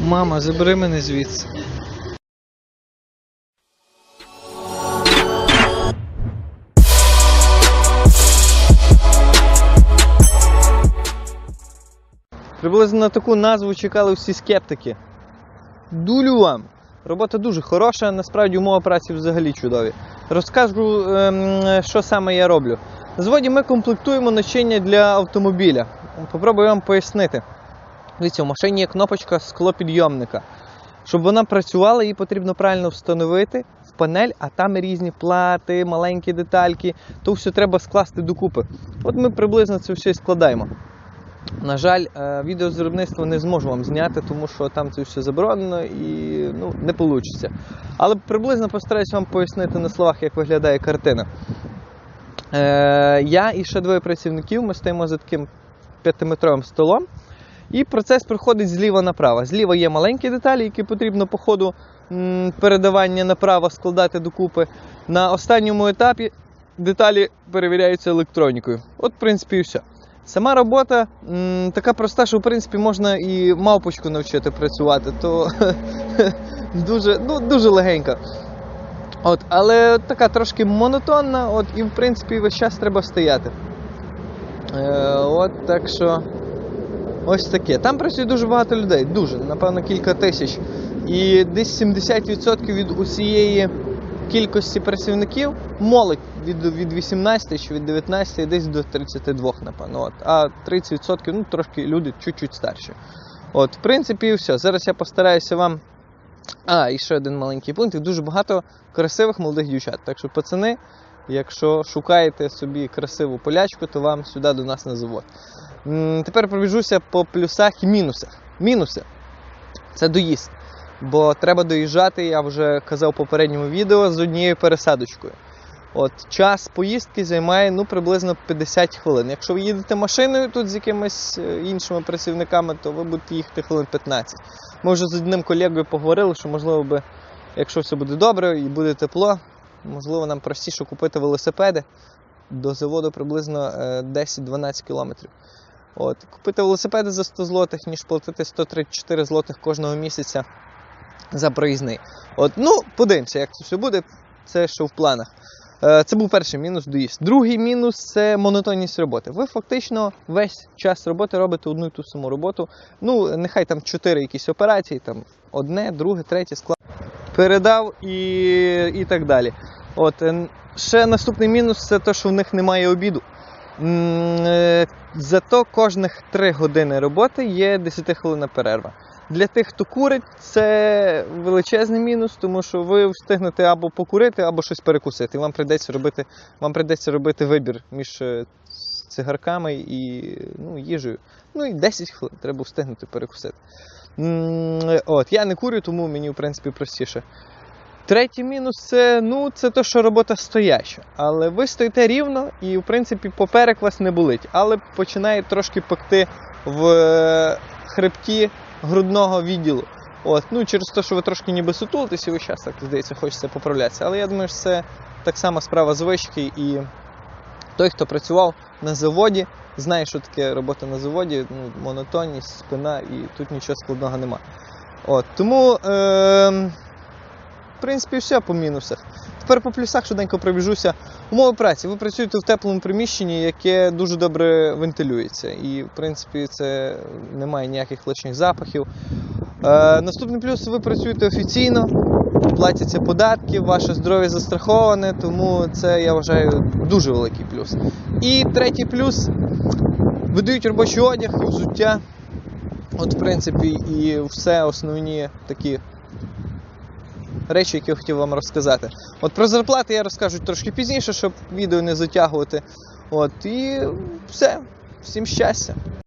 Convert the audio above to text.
Мама, забери мене звідси. Приблизно на таку назву чекали всі скептики. Дулю вам! Робота дуже хороша, насправді умови праці взагалі чудові. Розкажу, ем, що саме я роблю. На заводі ми комплектуємо начиння для автомобіля. Попробую вам пояснити. Дивіться, у машині є кнопочка склопідйомника. Щоб вона працювала, її потрібно правильно встановити в панель, а там різні плати, маленькі детальки, то все треба скласти докупи. От ми приблизно це все складаємо. На жаль, е, відео з виробництва не зможу вам зняти, тому що там це все заборонено і ну, не вийде. Але приблизно постараюсь вам пояснити на словах, як виглядає картина. Е, я і ще двоє працівників, ми стоїмо за таким п'ятиметровим столом. І процес проходить зліва направо. Зліва є маленькі деталі, які потрібно по ходу передавання направо складати докупи. На останньому етапі деталі перевіряються електронікою. От, в принципі, і все. Сама робота м, така проста, що в принципі можна і мавпочку навчити працювати, то дуже, ну, дуже легенька. От, але така трошки монотонна, от, і в принципі весь час треба стояти. Е, от так що. Ось таке. Там працює дуже багато людей, дуже, напевно, кілька тисяч. І десь 70% від усієї кількості працівників молодь від, від 18 чи від 19 десь до 32, напевно. От. А 30% ну, трошки люди чуть-чуть старші. От, в принципі, і все. Зараз я постараюся вам. А, і ще один маленький пункт. Дуже багато красивих молодих дівчат. Так що, пацани, якщо шукаєте собі красиву полячку, то вам сюди до нас на завод. Тепер пробіжуся по плюсах і мінусах. Мінуси це доїзд. Бо треба доїжджати, я вже казав в попередньому відео, з однією пересадочкою. От час поїздки займає ну, приблизно 50 хвилин. Якщо ви їдете машиною тут з якимись е, іншими працівниками, то ви будете їхати хвилин 15. Ми вже з одним колегою поговорили, що можливо би, якщо все буде добре і буде тепло, можливо, нам простіше купити велосипеди до заводу приблизно е, 10-12 кілометрів. От, купити велосипеди за 100 злотих, ніж платити 134 злотих кожного місяця за проїзний. От, ну, подивимося, як це все буде. Це що в планах. Е, Це був перший мінус доїзд. Другий мінус це монотонність роботи. Ви фактично весь час роботи робите одну і ту саму роботу. Ну, нехай там чотири якісь операції, там одне, друге, третє склад передав і, і так далі. От, е, ще наступний мінус це те, що в них немає обіду. Зато кожних 3 години роботи є 10 хвилина перерва. Для тих, хто курить, це величезний мінус, тому що ви встигнете або покурити, або щось перекусити. Вам прийдеться робити, вам прийдеться робити вибір між е, цигарками і ну, їжею. Ну і 10 хвилин треба встигнути перекусити. От, я не курю, тому мені в принципі простіше. Третій мінус це, ну, це те, що робота стояча. Але ви стоїте рівно і, в принципі, поперек вас не болить. Але починає трошки пекти в е, хребті грудного відділу. От, ну, через те, що ви трошки ніби сутулитесь і ви час, так здається, хочеться поправлятися. Але я думаю, що це так само справа звички. І той, хто працював на заводі, знає, що таке робота на заводі, ну, монотонність, спина, і тут нічого складного нема. От, тому. Е- в принципі, все по мінусах. Тепер по плюсах швиденько пробіжуся. Умови праці. Ви працюєте в теплому приміщенні, яке дуже добре вентилюється. І, в принципі, це немає ніяких лишніх запахів. Е, наступний плюс ви працюєте офіційно, платяться податки, ваше здоров'я застраховане, тому це я вважаю дуже великий плюс. І третій плюс видають робочий одяг, взуття. От, в принципі, і все основні такі речі, які я хотів вам розказати. От про зарплати я розкажу трошки пізніше, щоб відео не затягувати. От, і все. Всім щастя!